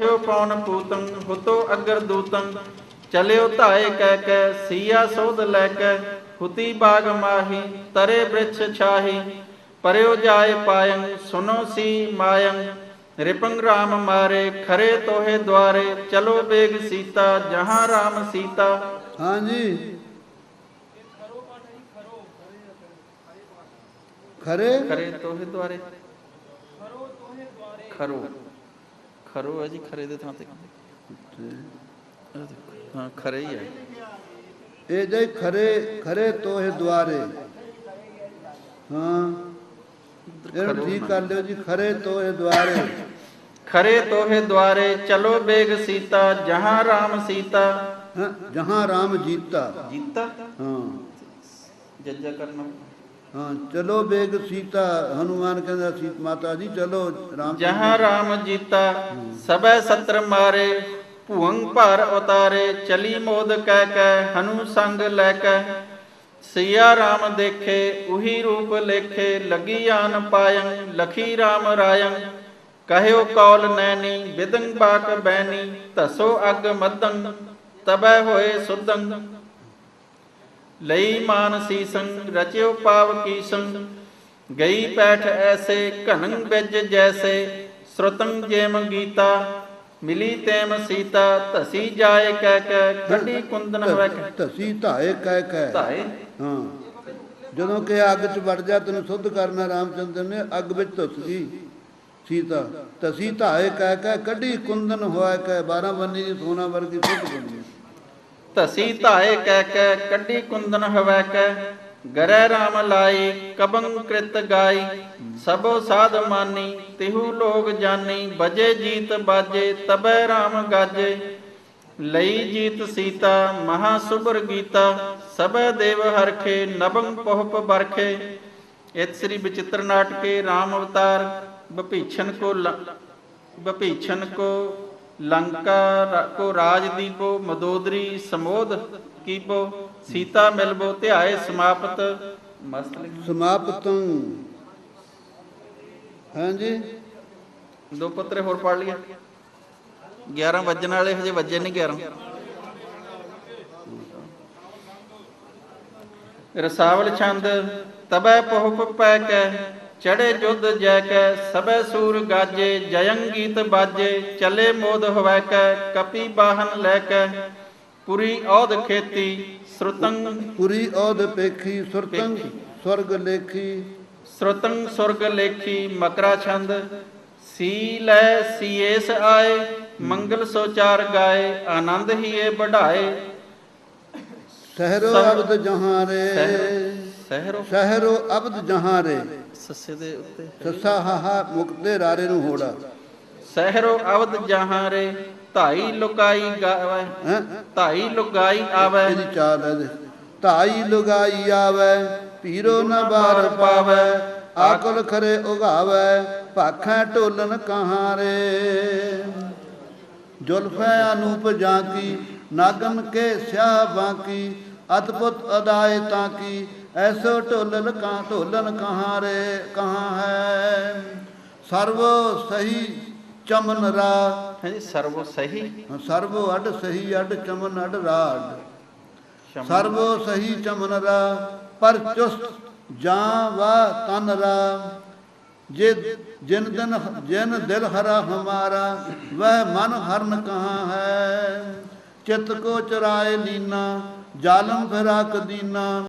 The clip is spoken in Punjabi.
ਕਿਉ ਪੌਣ ਪੂਤੰ ਹੁਤੋ ਅਗਰ ਦੂਤੰ ਚਲਿਓ ਧਾਏ ਕਹਿ ਕੈ ਸੀਆ ਸੋਧ ਲੈ ਕੈ ਹੁਤੀ ਬਾਗ ਮਾਹੀ ਤਰੇ ਬ੍ਰਿਛ ਛਾਹੀ। ਪਰਿਓ ਜਾਏ ਪਾਇੰ ਸੁਨੋ ਸੀ ਮਾਇੰ। ਰਿਪੰਗ ਰਾਮ ਮਾਰੇ ਖਰੇ ਤੋਹੇ ਦੁਆਰੇ। ਚਲੋ ਬੇਗ ਸੀਤਾ ਜਹਾਂ ਰਾਮ ਸੀਤਾ। ਹਾਂਜੀ। ਖਰੇ? ਖਰੇ ਤੋਹੇ ਦੁਆਰੇ। ਖਰੋ ਖਰੋ। ਹੈ ਜੀ ਖਰੇ ਦੇ ਥਾਂ ਤੇ। ਹਾਂ ਖਰੇ ਹੀ ਹੈ। ਇਹ ਜੇ ਖਰੇ ਖਰੇ ਤੋਹੇ ਦੁਆਰੇ। ਹਾਂ। ਇਹਨੂੰ ਠੀਕ ਕਰ ਲਿਓ ਜੀ ਖਰੇ ਤੋਹੇ ਦੁਆਰੇ। ਖਰੇ ਤੋਹੇ ਦੁਆਰੇ ਚਲੋ ਬੇਗ ਸੀਤਾ ਜਹਾਂ ਰਾਮ ਸੀਤਾ। ਹਾਂ, ਜਹਾਂ ਰਾਮ ਜੀਤਾ। ਜੀਤਾ? ਹਾਂ। ਜੱਜਾ ਕਰਨਾ। ਹਾਂ, ਚਲੋ ਬੇਗ ਸੀਤਾ, ਹਨੂਮਾਨ ਕਹਿੰਦਾ ਸੀ, ਮਾਤਾ ਜੀ, ਚਲੋ, ਰਾਮ ਜਹਾਂ ਰਾਮ ਜੀਤਾ, ਸਭੈ ਸਤਰ ਮਾਰੇ, ਭੂੰਗ ਭਰ ਉਤਾਰੇ, ਚਲੀ ਮੋਦ ਕਹਿ ਕੈ ਹਨੂ ਸੰਗ ਲੈ ਕੈ ਸਿਆ ਰਾਮ ਦੇਖੇ, ਉਹੀ ਰੂਪ ਲੇਖੇ, ਲਗੀ ਆਨ ਪਾਇੰ, ਲਖੀ ਰਾਮ ਰਾਇੰ। ਕਹਿਓ ਕੌਲ ਨੈਣੀ ਵਿਦੰ ਬਾਕ ਬੈਨੀ ਧਸੋ ਅਗ ਮਦੰ ਤਬੈ ਹੋਏ ਸੁਦੰ ਲਈ ਮਾਨ ਸੀਸੰ ਰਚਿਓ ਪਾਵ ਕੀਸੰ ਗਈ ਪੈਠ ਐਸੇ ਘਨੰ ਬਿਜ ਜੈਸੇ ਸ਼ਰੁਤੰ ਜੇਮ ਗੀਤਾ ਮਿਲੀ ਤੇਮ ਸੀਤਾ ਧਸੀ ਜਾਏ ਕਹਿ ਕਹਿ ਕੱਢੀ ਕੁੰਦਨ ਹੋਇ ਕਹਿ ਧਸੀ ਧਾਏ ਕਹਿ ਕਹਿ ਧਾਏ। ਹਾਂ। ਜਦੋਂ ਕਿ ਅੱਗ 'ਚ ਵੜ ਜਾ ਤੈਨੂੰ ਸੁੱਧ ਕਰਨਾ ਰਾਮਚੰਦਰ ਨੇ ਅੱਗ ਵਿੱਚ ਧੁੱਸ ਗਈ ਸੀਤਾ। ਤਸੀ ਧਾਏ ਕਹਿ ਕਹਿ ਕੱਢੀ ਕੁੰਦਨ ਹੋਇਆ ਕਹਿ 12 ਬੰਨੀ ਦੀ ਸੋਨਾ ਵਰਗੀ ਸੁੱਧ ਬਣੀ ਧਸੀ ਧਾਏ ਕਹਿ ਕਹਿ, ਕੱਢੀ ਕੁੰਦਨ ਹਵੈ ਕਹਿ। ਗਰੈ ਰਾਮ ਲਾਈ ਕਬੰ ਕ੍ਰਿਤ ਗਾਈ। ਸਭੋ ਸਾਧ ਮਾਨੀ, ਤਿਹੂ ਲੋਗ ਜਾਨੀ। ਬਜੇ ਜੀਤ ਬਾਜੇ, ਤਬੈ ਰਾਮ ਗਾਜੇ। ਲਈ ਜੀਤ ਸੀਤਾ, ਮਹਾ ਸੁਭਰ ਗੀਤਾ। ਸਭੈ ਦੇਵ ਹਰਖੇ ਨਬੰ ਪਹੁਪ ਬਰਖੇ। ਇਤ ਸ੍ਰੀ ਵਿਚਿਤ੍ਰ ਨਾਟਕੇ ਰਾਮ ਅਵਤਾਰ ਬਭੀਛਨ ਕੋ ਲ- ਕੋ ਲੰਕਾ ਕੋ ਰਾਜ ਦੀਪੋ ਮਦੋਦਰੀ ਸਮੋਧ ਕੀਪੋ ਸੀਤਾ ਮਿਲਬੋ ਧਿਆਏ ਸਮਾਪਤ। ਮਸਤ। ਸਮਾਪਤੰ। ਹਾਂਜੀ? ਦੋ ਪੱਤਰੇ ਹੋਰ ਪੜ ਲਈਏ। 11 ਵੱਜਣ ਵਾਲੇ ਹਜੇ ਵੱਜੇ ਨਹੀਂ 11 ਰਸਾਵਲ ਛੰਦ ਤਬੈ ਪਹੁਪ ਪੈ ਕੈ ਚੜੇ ਜੁਦ ਜੈ ਕੈ ਸਬੈ ਸੂਰ ਗਾਜੇ ਜਯੰ ਗੀਤ ਬਾਜੇ ਚਲੇ ਮੋਦ ਹੋਵੈ ਕੈ ਕਪੀ ਬਾਹਨ ਲੈ ਕੈ ਪੁਰੀ ਔਦ ਖੇਤੀ ਸ਼ਰੁਤੰ ਪੁਰੀ ਔਦ ਪੇਖੀ ਸੁਰਤੰ ਸਵਰਗ ਲੇਖੀ। ਸ਼ਰੁਤੰ ਸੁਰਗ ਲੇਖੀ ਮਕਰਾ ਛੰਦ ਸੀ ਲੈ ਸੀਏਸ ਆਏ ਮੰਗਲ ਸੋਚਾਰ ਗਾਏ ਆਨੰਦ ਹੀ ਇਹ ਵਧਾਏ ਸਹਿਰੋ ਸਹਿ- ਅਬਦ ਜਹਾਂ ਰੇ। ਸਹਿਰੋ ਸਹਿਰੋ ਅਬਦ ਜਹਾਂ ਰੇ। ਸੱਸੇ ਦੇ ਉੱਤੇ। ਸੱਸਾ ਹਾਹਾ ਮੁਕਤੇ ਰਾਰੇ ਨੂੰ ਹੋੜਾ। ਸਹਿਰੋ ਅਵਦ ਜਹਾਂ ਰੇ। ਧਾਈ ਲੁਕਾਈ ਗਾਵੇ। ਹੈ? ਧਾਈ ਲੁਗਾਈ ਆਵੇ। ਇਹਦੀ ਚਾਲ ਹੈ। ਧਾਈ ਲੁਗਾਈ ਆਵੇ। ਪੀਰੋ ਨ ਬਾਰ ਪਾਵੇ। ਆਕਲ ਖਰੇ ਉਗਾਵੇ। ਭਾਖੈ ਢੋਲਨ ਕਹਾਂ ਰੇ। ਜੁਲਫੈ ਅਨੂਪ ਜਾਂਕੀ ਨਾਗਨ ਕੇ ਸਿਆ ਬਾਕੀ ਅਦਭੁਤ ਅਦਾਏ ਤਾਂ ਕੀ ਐਸੋ ਢੋਲਨ ਕਾਂ ਢੋਲਨ ਕਹਾਂ ਰੇ ਕਹਾਂ ਹੈ? ਸਰਵ ਸਹੀ ਚਮਨ ਰਾ। ਹਾਂਜੀ ਸਰਵ ਸਹੀ। ਸਰਵ ਅਡ ਸਹੀ ਅਡ ਚਮਨ ਅਡ ਰਾਡ ਸਰਵੋ ਸਹੀ ਚਮਨ ਰਾ ਪਰ ਚੁਸਤ ਜਾਂ ਵਾ ਤਨ ਰਾ। ਜੇ ਜਿਨ ਦਿਨ ਜਿਨ ਦਿਲ ਹਰਾ ਹਮਾਰਾ ਵਹ ਮਨ ਹਰਨ ਕਹਾਂ ਹੈ? ਚਿਤ ਕੋ ਚਰਾਏ ਲੀਨਾ ਜਾਲਮ ਫਿਰਾ ਕਦੀਨਾ